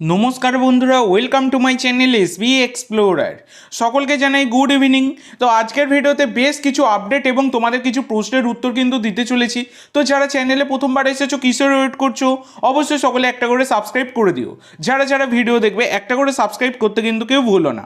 নমস্কার বন্ধুরা welcome to my channel S B explorer সকলকে জানাই গুড ইভিনিং তো আজকের ভিডিওতে বেশ কিছু আপডেট এবং তোমাদের কিছু প্রশ্নের উত্তর কিন্তু দিতে চলেছি। তো যারা চ্যানেলে প্রথমবার এসেছ, কিসের ওয়েট করছ, অবশ্যই সকলে একটা করে সাবস্ক্রাইব করে দিও। যারা যারা ভিডিও দেখবে, একটা করে সাবস্ক্রাইব করতে কিন্তু কেউ ভুলো না।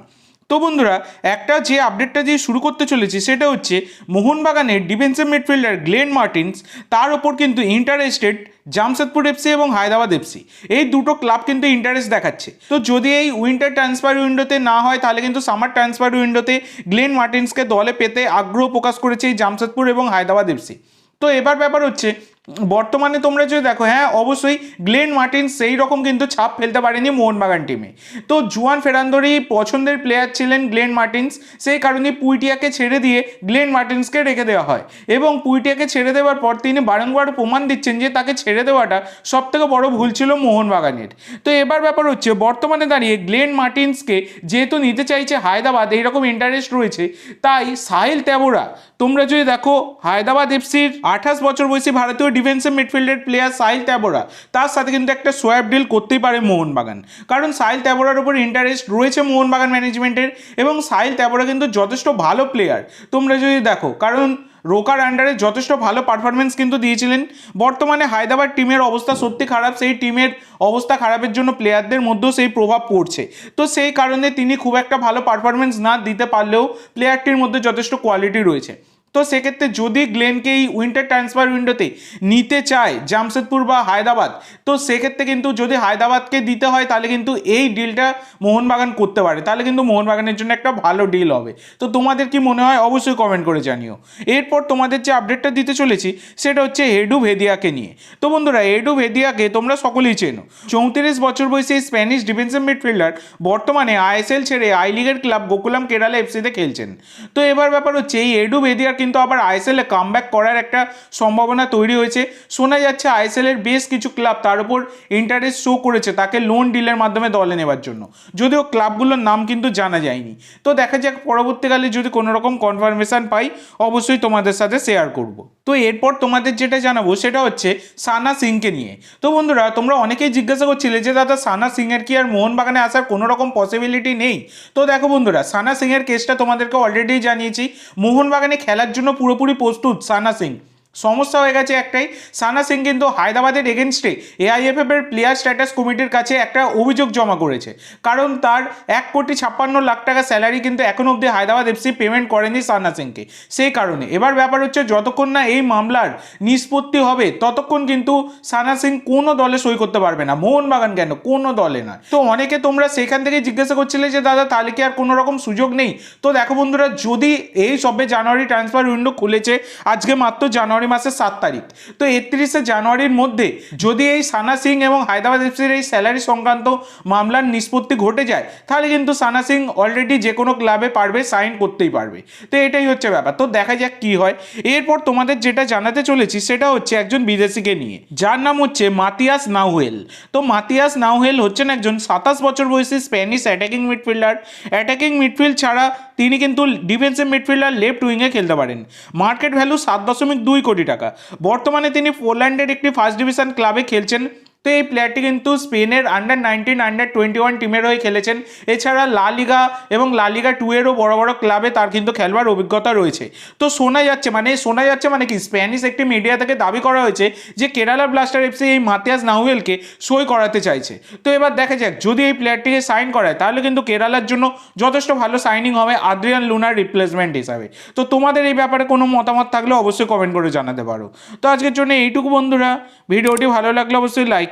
তো বন্ধুরা, একটা যে আপডেটটা দিয়ে শুরু করতে চলেছি সেটা হচ্ছে মোহনবাগানের ডিফেন্সিভ মিডফিল্ডার গ্লেন মার্টিন্স তার ওপর কিন্তু ইন্টারেস্টেড জামশেদপুর এফসি এবং হায়দ্রাবাদ এফসি এই দুটো ক্লাব কিন্তু ইন্টারেস্ট দেখাচ্ছে। তো যদি এই উইন্টার ট্রান্সফার উইন্ডোতে না হয়, তাহলে কিন্তু সামার ট্রান্সফার উইন্ডোতে গ্লেন মার্টিন্সকে দলে পেতে আগ্রহ প্রকাশ করেছে এই জামশেদপুর এবং হায়দ্রাবাদ এফসি তো এবার ব্যাপার হচ্ছে বর্তমানে তোমরা যদি দেখো হ্যাঁ অবশ্যই গ্লেন মার্টিন সেই রকম কিন্তু ছাপ ফেলতে পারেনি মোহনবাগান টিমে তো জুয়ান ফেরান্দরি পছন্দের প্লেয়ার ছিলেন গ্লেন মার্টিন্স, সেই কারণে পুইটিয়াকে ছেড়ে দিয়ে গ্লেন মার্টিন্সকে রেখে দেওয়া হয়। এবং পুইটিয়াকে ছেড়ে দেওয়ার পর তিনি বারংবার প্রমাণ দিচ্ছেন যে তাকে ছেড়ে দেওয়াটা সব থেকে বড় ভুল ছিল মোহনবাগানের। তো এবার ব্যাপার হচ্ছে, বর্তমানে দাঁড়িয়ে গ্লেন মার্টিন্সকে যেহেতু নিতে চাইছে হায়দ্রাবাদ, এইরকম ইন্টারেস্ট রয়েছে, তাই সাহিল ত্যাবোরা তোমরা যদি দেখো, হায়দ্রাবাদ এফসির আঠাশ বছর বয়সী ভারতীয় ডিফেন্সিভ মিডফিল্ডের প্লেয়ার সাইল ত্যাবোরা তার সাথে কিন্তু একটা সোয়াব ডিল করতেই পারে মোহনবাগান। কারণ সাইল ত্যাবোরার উপর ইন্টারেস্ট রয়েছে মোহনবাগান ম্যানেজমেন্টের এবং সাইল ত্যাবোরা কিন্তু যথেষ্ট ভালো প্লেয়ার তোমরা যদি দেখো, কারণ রোকার আন্ডারে যথেষ্ট ভালো পারফরমেন্স কিন্তু দিয়েছিলেন। বর্তমানে হায়দ্রাবাদ টিমের অবস্থা সত্যি খারাপ, সেই টিমের অবস্থা খারাপের জন্য প্লেয়ারদের মধ্যেও সেই প্রভাব পড়ছে। তো সেই কারণে তিনি খুব একটা ভালো পারফরমেন্স না দিতে পারলেও প্লেয়ারটির মধ্যে যথেষ্ট কোয়ালিটি রয়েছে। তো সেক্ষেত্রে যদি গ্লেনকে এই উইন্টার ট্রান্সফার উইন্ডোতে নিতে চায় জামশেদপুর বা হায়দ্রাবাদ, তো সেক্ষেত্রে কিন্তু যদি হায়দ্রাবাদকে দিতে হয়, তাহলে কিন্তু এই ডিলটা মোহনবাগান করতে পারে। তাহলে কিন্তু মোহনবাগানের জন্য একটা ভালো ডিল হবে। তো তোমাদের কি মনে হয়? অবশ্যই কমেন্ট করে জানিও। এরপর তোমাদের যে আপডেটটা দিতে চলেছি, সেটা হচ্ছে হেডু ভেদিয়াকে নিয়ে। তো বন্ধুরা হেডু ভেদিয়াকে তোমরা সকলেই চেনো। চৌত্রিশ বছর বয়সী স্প্যানিশ ডিফেন্সিভ মিডফিল্ডার বর্তমানে আইএসএল ছেড়ে আই লিগের ক্লাব গোকুলাম কেরালা এফসিতে খেলছেন। তো এবার ব্যাপার হচ্ছে, এই এডু ভেদিয়ার কিন্তু আবার আইএসএলে কামব্যাক করার একটা সম্ভাবনা তৈরি হয়েছে। শোনা যাচ্ছে আইএসএল এর বেশ কিছু ক্লাব তার উপর ইন্টারেস্ট শো করেছে তাকে লোন ডিলের মাধ্যমে দলে নেবার জন্য। যদিও ক্লাবগুলোর নাম কিন্তু জানা যায়নি। তো দেখা যাক পরবর্তীকালে যদি কোনো রকম কনফার্মেশন পাই, অবশ্যই তোমাদের সাথে শেয়ার করব। তো এরপর তোমাদের যেটা জানাব সেটা হচ্ছে সানা সিংকে নিয়ে। তো বন্ধুরা, তোমরা অনেকেই জিজ্ঞাসা করছিলে যে, দাদা, সানা সিংয়ের কি আর মোহনবাগানে আসার কোনো রকম পসিবিলিটি নেই? তো দেখো বন্ধুরা, সানা সিংয়ের কেসটা তোমাদেরকে অলরেডি জানিয়েছি। মোহনবাগানে খেলার জন্য পুরোপুরি প্রস্তুত সানা সিং। সমস্যা হয়ে গেছে একটাই। সানা সিং কিন্তু হায়দ্রাবাদের এগেনস্টে এআইএফএফ এর প্লেয়ার স্ট্যাটাস কমিটির কাছে একটা অভিযোগ জমা করেছে। কারণ তার এক কোটি ছাপ্পান্ন লাখ টাকা স্যালারি কিন্তু এখন অবধি হায়দ্রাবাদ এফসি পেমেন্ট করেনি সানা সিংকে। সেই কারণে। এবার ব্যাপার হচ্ছে যতক্ষণ না এই মামলার নিষ্পত্তি হবে, ততক্ষণ কিন্তু সানা সিং কোনো দলে সই করতে পারবে না। মোহনবাগান কেন? কোনো দলে না তো অনেকে তোমরা সেখান থেকে জিজ্ঞাসা করছিলে যে, দাদা, তাহলে কি আর কোনো রকম সুযোগ নেই? তো দেখো বন্ধুরা, যদি এই সবে জানুয়ারি ট্রান্সফার উইন্ডো খুলেছে, আজকে মাত্র জানুয়ারি মাসের সাত তারিখ। তো একত্রিশে জানুয়ারির মধ্যে যদি এই সানা সিং এবং হায়দ্রাবাদ এফসির এই স্যালারি সংক্রান্ত মামলার নিষ্পত্তি ঘটে যায়, তাহলে কিন্তু সানা সিং অলরেডি যে কোনো ক্লাবে পারবে সাইন করতেই পারবে। তো এটাই হচ্ছে ব্যাপার। তো দেখা যাক কি হয়। এরপর তোমাদের যেটা জানাতে চলেছি, সেটা হচ্ছে একজন বিদেশিকে নিয়ে। যার নাম হচ্ছে মাতিয়াস নাউহেল তো মাতিয়াস নাউহেল হচ্ছেন একজন সাতাশ বছর বয়সী Spanish attacking midfielder attacking midfield ছাড়া তিনি কিন্তু ডিফেন্সিভ মিডফিল্ডার লেফট উইংয়ে খেলতে পারেন। মার্কেট ভ্যালু সাত দশমিক দুই কোটি টাকা। বর্তমানে তিনি পোল্যান্ডের একটি ফার্স্ট ডিভিশন ক্লাবে খেলছেন তো এই প্লেয়ারটি কিন্তু স্পেনের under nineteen under twenty one টিমের হয়ে খেলেছেন। এছাড়া লা লিগা এবং লা লিগা টু এরও বড় বড় ক্লাবে তার কিন্তু খেলবার অভিজ্ঞতা রয়েছে। তো শোনা যাচ্ছে মানে শোনা যাচ্ছে মানে কি? স্প্যানিশ একটি মিডিয়া থেকে দাবি করা হয়েছে যে কেরালা ব্লাস্টার এফসি এই মাতিয়াস নাহুয়েলকে সই করাতে চাইছে। তো এবার দেখা যাক, যদি এই প্লেয়ারটিকে সাইন করায়, তাহলে কিন্তু কেরালার জন্য যথেষ্ট ভালো সাইনিং হবে আদ্রিয়ান লুনার রিপ্লেসমেন্ট হিসাবে। তো তোমাদের এই ব্যাপারে কোনো মতামত থাকলে অবশ্যই কমেন্ট করে জানাতে পারো। তো আজকের জন্য এইটুকু বন্ধুরা। ভিডিওটি ভালো লাগলে অবশ্যই লাইক